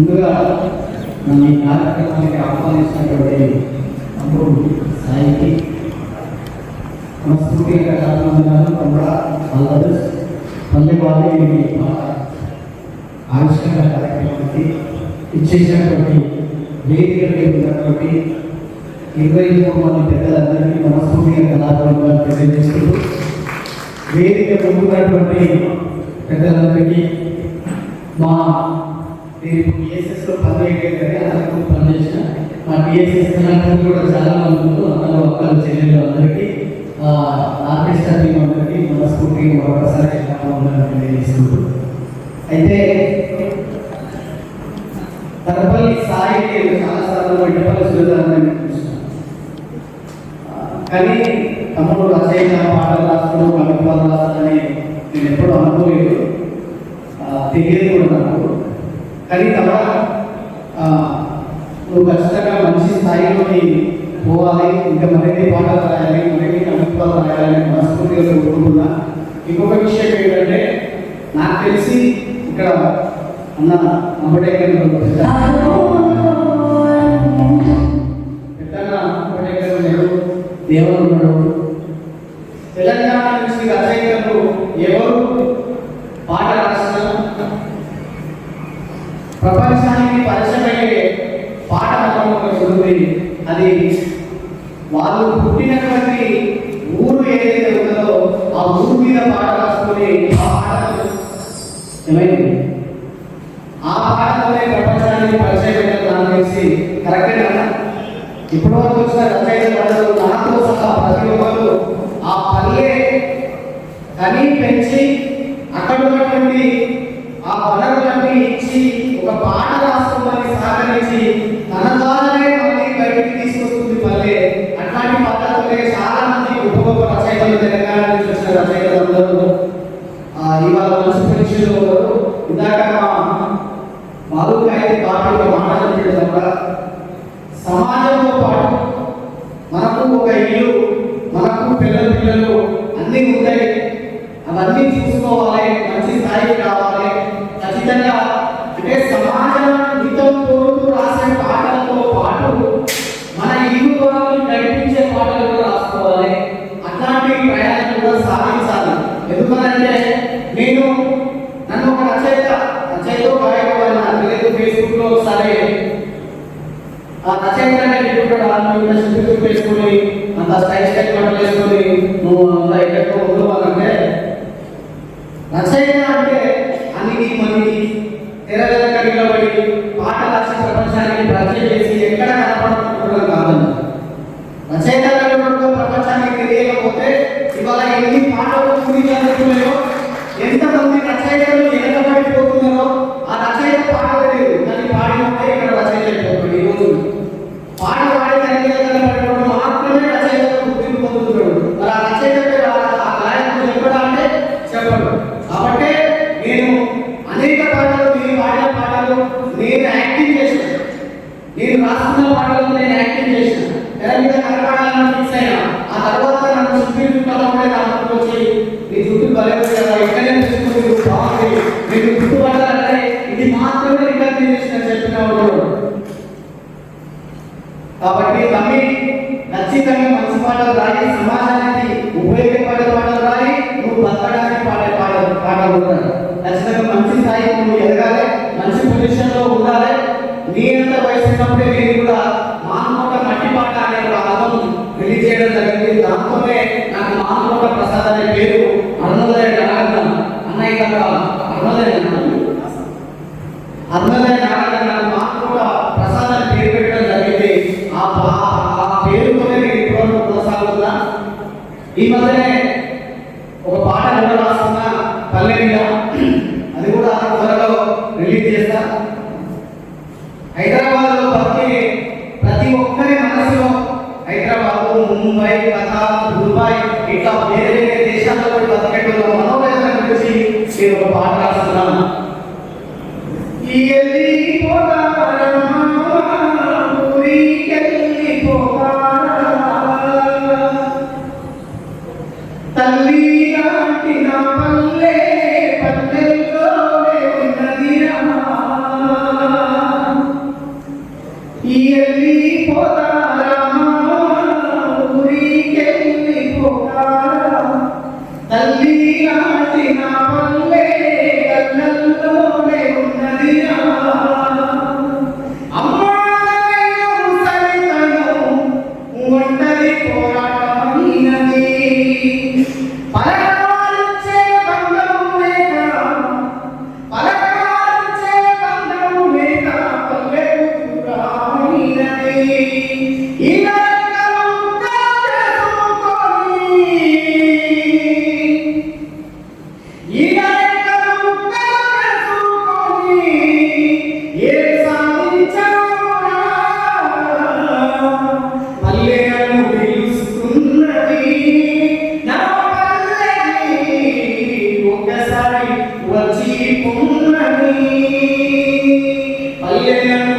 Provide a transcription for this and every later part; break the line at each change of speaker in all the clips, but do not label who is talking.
ముందుగా నన్ను ఈ కార్యక్రమానికి ఆహ్వానించినటువంటి తమ్ముడు సాయికి మనస్ఫూర్తిగా కారణం తమ్ముడ వాళ్ళ పల్లె వాళ్ళు ఆవిష్కరణ కార్యక్రమానికి ఇచ్చేసినటువంటి వేదికలకి ఉన్నటువంటి ఇరవై మూడు మంది పెద్దలందరికీ మనస్ఫూర్తిగా కళాకారులుగా తెలియజేస్తూ వేదిక ముందున్నటువంటి పెద్దలందరికీ మా నేను పిఎస్ఎస్లో పనిచేయలేదు కానీ అందరికీ పనిచేసిన మా పిఎస్ఎస్ కళాకారులు కూడా చాలా మంది అందరూ అక్కలు చెల్లెలు అందరికీ ఆర్కెస్ట్రా టీం అందరికీ మనస్ఫూర్తిగా మరొకసారి ఉండాలని తెలియజేసుకుంటూ అయితే తరపల్లి సాయి నేను చాలాసార్లు వెంటపల్లి సురేంద్రాన్ని చూసిన కానీ తమ్ముడు రచయిత పాటలు రాస్తాడు కవిత్వాలు రాస్తాడని నేను ఎప్పుడూ అనుకోలేదు. తెలియదు కూడా. తమ నువ్వు ఖచ్చితంగా మంచి స్థాయిలోకి పోవాలి. ఇంకా మరిన్ని పాటలు రాయాలి మరిన్ని కవిత్వాలు రాయాలని మనస్ఫూర్తిగా కోరుకుంటున్నా. ఇంకొక విషయం ఏంటంటే నాకు తెలిసి ఇక్కడ అన్న అంబటేకర్ పెద్దన్న అంబటేకర్ లేరు దేవుడు ఉన్నాడు తెలంగాణ నుంచి రచయితలు ఎవరు పాట రాసిన ప్రపంచానికి పరిచయమయ్యే పాట మనం ఒకటి ఉంది అది వాళ్ళు పుట్టినటువంటి ఊరు ఏదైతే ఉందో ఆ ఊరు మీద పాట రాసుకొని ఆ పాట ఏమైంది? ఆ పాటతోనే ప్రపంచానికి పరిచయం నాకు తెలిసి కదా? ఇప్పటి వరకు వచ్చిన రచయిత వాళ్ళు నాతో సహా ప్రతి ఒక్కరు ఆ పల్లె కని పెంచి అక్కడ ఉన్నటువంటి ఆ ఇప్పుడు అనేటువంటి ఆత్మీయ శుద్ధి వేసుకొని అంత స్టైల్ స్టైల్ వేసుకొని నువ్వు అంత నన్ను సుప్రీం నా వచ్చి నీ బలేదు కదా తీసుకుని నువ్వు బాగుంది నీకు ఇది మాత్రమే రికార్డ్ చేసిన చెప్పిన కాబట్టి తమ్మి ఖచ్చితంగా మంచి పాటలు రాయి సమాజానికి ఉపయోగపడే పాటలు రాయి నువ్వు బతకడానికి పాడే పాటలు పాటలు అందమైన నారాయణ నాకు మానవక ప్రసాద్ పేరు పెట్టడం జరిగింది. ఆ పేరుతోనే నేను ఇప్పటివరకు కొనసాగుతున్నా ఈ మధ్యనే ఒక పాట కూడా రాస్తున్నా పల్లె అది కూడా త్వరలో రిలీజ్ చేస్తా. హైదరాబాద్లో ప్రతి ప్రతి ఒక్కరి మనసులో హైదరాబాద్ ముంబై కతార్ దుబాయ్ ఇట్లా వేరే వేరే దేశాల్లో కూడా బతికేటోళ్ళ మనోవేదన గురించి నేను ఒక పాట రాస్తున్నాను. பல்லையான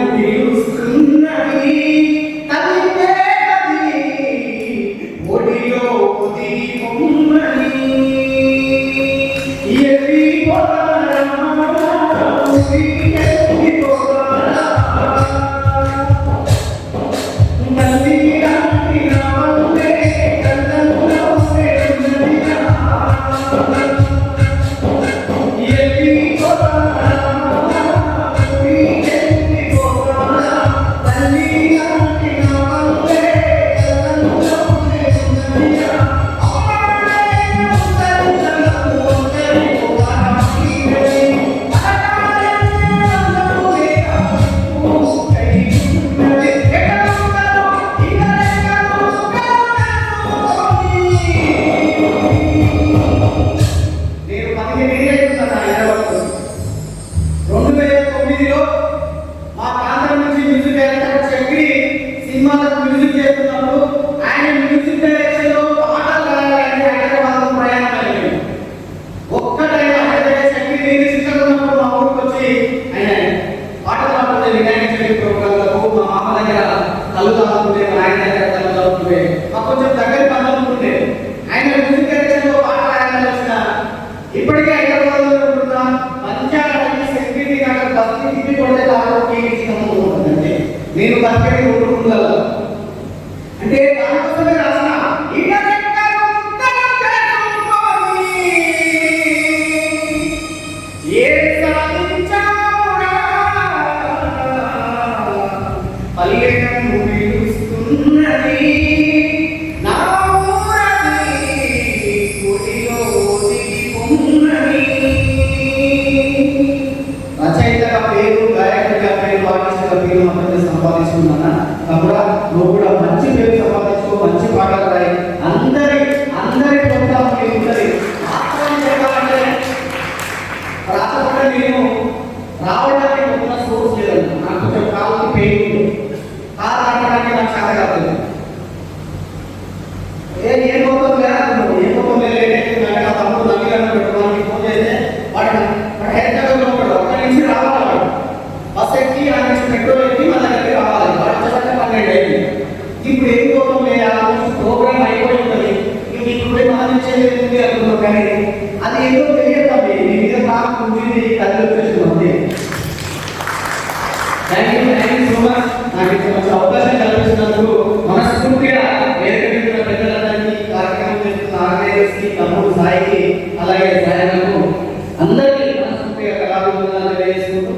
ఇప్పటికే హైదరాబాద్లో సెక్యూరిటీ నేను అంటే దానికోసమే రాసిన వస్తుందన్నా తమ్ముడా నువ్వు కూడా మంచి పేరు సంపాదించుకో మంచి పాటలు రాయి. అందరి అందరి ప్రోత్సాహం నీకు ఉంటుంది రాకుండా నేను రావడానికి ఉన్న సోర్స్ లేదన్నా. నాకు కొంచెం కాళ్ళకి పెయిన్ కాలు రావడానికి నాకు చాలా కాదు చేసి తమ్ముడు సాయికి అలాగే సాయనకు అందరికీ మనస్ఫూర్తిగా కళాభిందాలు తెలియజేసుకుంటూ